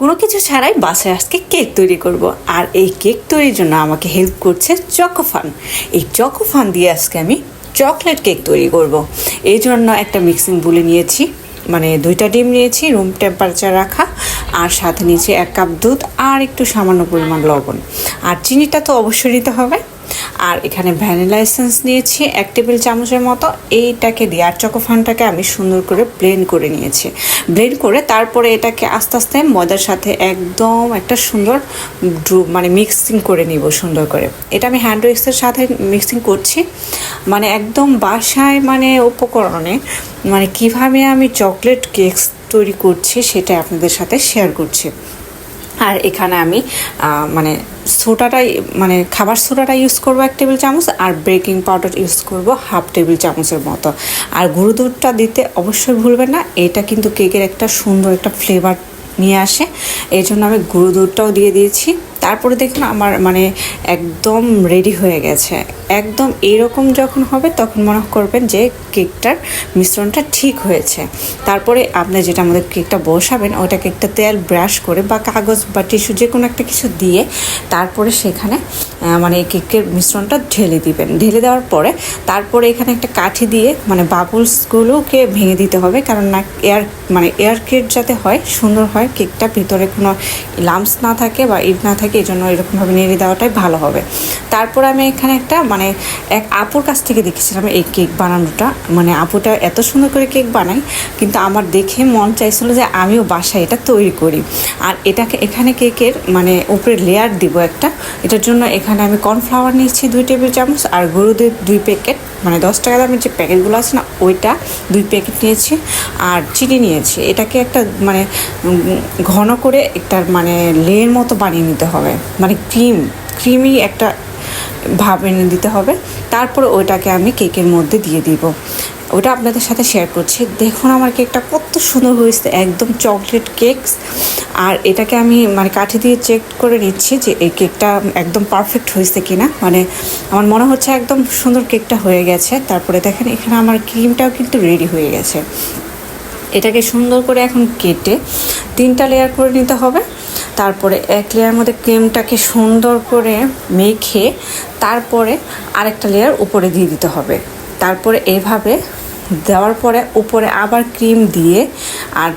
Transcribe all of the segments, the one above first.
কোনো কিছু ছাড়াই বাসায় আজকে কেক তৈরি করব। আর এই কেক তৈরির জন্য আমাকে হেল্প করছে চকোফান। এই চকোফান দিয়ে আজকে আমি চকলেট কেক তৈরি করব। এই জন্য একটা মিক্সিং বলে নিয়েছি মানে দুইটা ডিম নিয়েছি রুম টেম্পারেচার রাখা, আর সাথে নিয়েছি এক কাপ দুধ আর একটু সামান্য পরিমাণ লবণ। আর চিনিটা তো অবশ্যই নিতে হবে। আর এখানে ভ্যানিলা এসেন্স নিয়েছি, এক টেবিল চামচের মতো। এইটাকে দিয়ে, আর চকোফানটাকে আমি সুন্দর করে ব্লেন্ড করে নিয়েছি। ব্লেন্ড করে তারপরে এটাকে আস্তে আস্তে ময়দার সাথে একদম একটা সুন্দর মানে মিক্সিং করে নিব সুন্দর করে। এটা আমি হ্যান্ড উইক্সের সাথে মিক্সিং করছি। মানে একদম বাসায় মানে উপকরণে মানে কীভাবে আমি চকলেট কেকস তৈরি করছি সেটা আপনাদের সাথে শেয়ার করছি। আর এখানে আমি মানে সোডাটাই মানে খাবার সোডাটা ইউজ করব এক টেবিল চামচ আর বেকিং পাউডার ইউজ করব হাফ টেবিল চামচের মতো। আর গুঁড়ো দুধটা দিতে অবশ্যই ভুলবেন না, এটা কিন্তু কেকের একটা সুন্দর একটা ফ্লেভার নিয়ে আসে। এই জন্য আমি গুঁড়ো দুধটাও দিয়ে দিয়েছি। তারপরে দেখুন আমার মানে একদম রেডি হয়ে গেছে। একদম এরকম যখন হবে তখন মনে করবেন যে কেকটার মিশ্রণটা ঠিক হয়েছে। তারপরে আপনি যেটা আমাদের কেকটা বসাবেন ওটাকে একটা তেল ব্রাশ করে বা কাগজ বা টিস্যু যে কোনো একটা কিছু দিয়ে তারপরে সেখানে মানে কেকের মিশ্রণটা ঢেলে দিবেন। ঢেলে দেওয়ার পরে তারপরে এখানে একটা কাঠি দিয়ে মানে বাবলসগুলোকে ভেঙে দিতে হবে কারণ না এয়ার মানে এয়ার কেক যাতে হয়, সুন্দর হয়, কেকটা ভিতরে কোনো লামস না থাকে বা ইট না থাকে এই জন্য এরকমভাবে নেড়ে দেওয়াটাই ভালো হবে। তারপর আমি এখানে একটা মানে এক আপুর কাছ থেকে দেখেছিলাম এই কেক বানানোটা। মানে আপুটা এত সুন্দর করে কেক বানায়, কিন্তু আমার দেখে মন চাইছিল যে আমিও বাসায় এটা তৈরি করি। আর এটাকে এখানে কেকের মানে উপরে লেয়ার দিব একটা। এটার জন্য এখানে আমি কর্নফ্লাওয়ার নিয়েছি দুই টেবিল চামচ আর গরু দুধ দুই প্যাকেট মানে দশ টাকা দামের যে প্যাকেটগুলো আছে না, ওইটা দুই প্যাকেট নিয়েছি আর চিনি নিয়েছি। এটাকে একটা মানে ঘন করে একটা মানে লেয়ের মতো বানিয়ে নিতে হবে। মানে ক্রিম ক্রিমি একটা ভাব এনে দিতে হবে। তারপরে ওইটাকে আমি কেকের মধ্যে দিয়ে দিব। ওটা আপনাদের সাথে শেয়ার করছি। দেখুন আমার কেকটা কত সুন্দর হয়েছে। একদম চকলেট কেকস আর এটাকে আমি মানে কাঠি দিয়ে চেক করে নিচ্ছি যে এই কেকটা একদম পারফেক্ট হয়েছে কিনা। মানে আমার মনে হচ্ছে একদম সুন্দর কেকটা হয়ে গেছে। তারপরে দেখেন, এখানে আমার ক্রিমটাও কিন্তু রেডি হয়ে গেছে। এটাকে সুন্দর করে এখন কেটে তিনটা লেয়ার করে নিতে হবে। তারপরে এক লেয়ার মধ্যে ক্রিমটাকে সুন্দর করে মেখে তারপরে আরেকটা লেয়ার উপরে দিয়ে দিতে হবে। তারপরে এভাবে দেওয়ার পরে উপরে আবার ক্রিম দিয়ে আর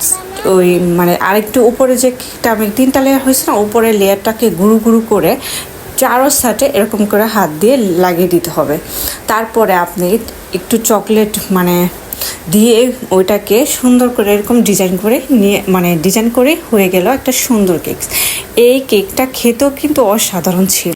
ওই মানে আরেকটু উপরে যে আমি তিনটা লেয়ার হয়েছে না, উপরে লেয়ারটাকে গুঁড়ো গুঁড়ো করে চারো সাইডে এরকম করে হাত দিয়ে লাগিয়ে দিতে হবে। তারপরে আপনি একটু চকলেট মানে দিয়ে ওইটাকে সুন্দর করে এরকম ডিজাইন করে নিয়ে মানে ডিজাইন করে হয়ে গেল একটা সুন্দর কেক এই কেকটা খেতেও কিন্তু অসাধারণ ছিল।